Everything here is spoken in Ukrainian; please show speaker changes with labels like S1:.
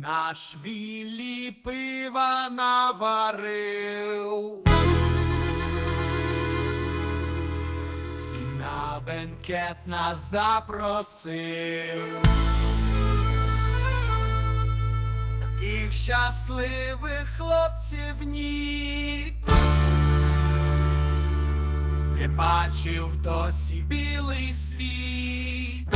S1: Наш віллі пива наварив. І на бенкет нас запросив. Таких щасливих хлопців ні. Не бачив досі білий світ.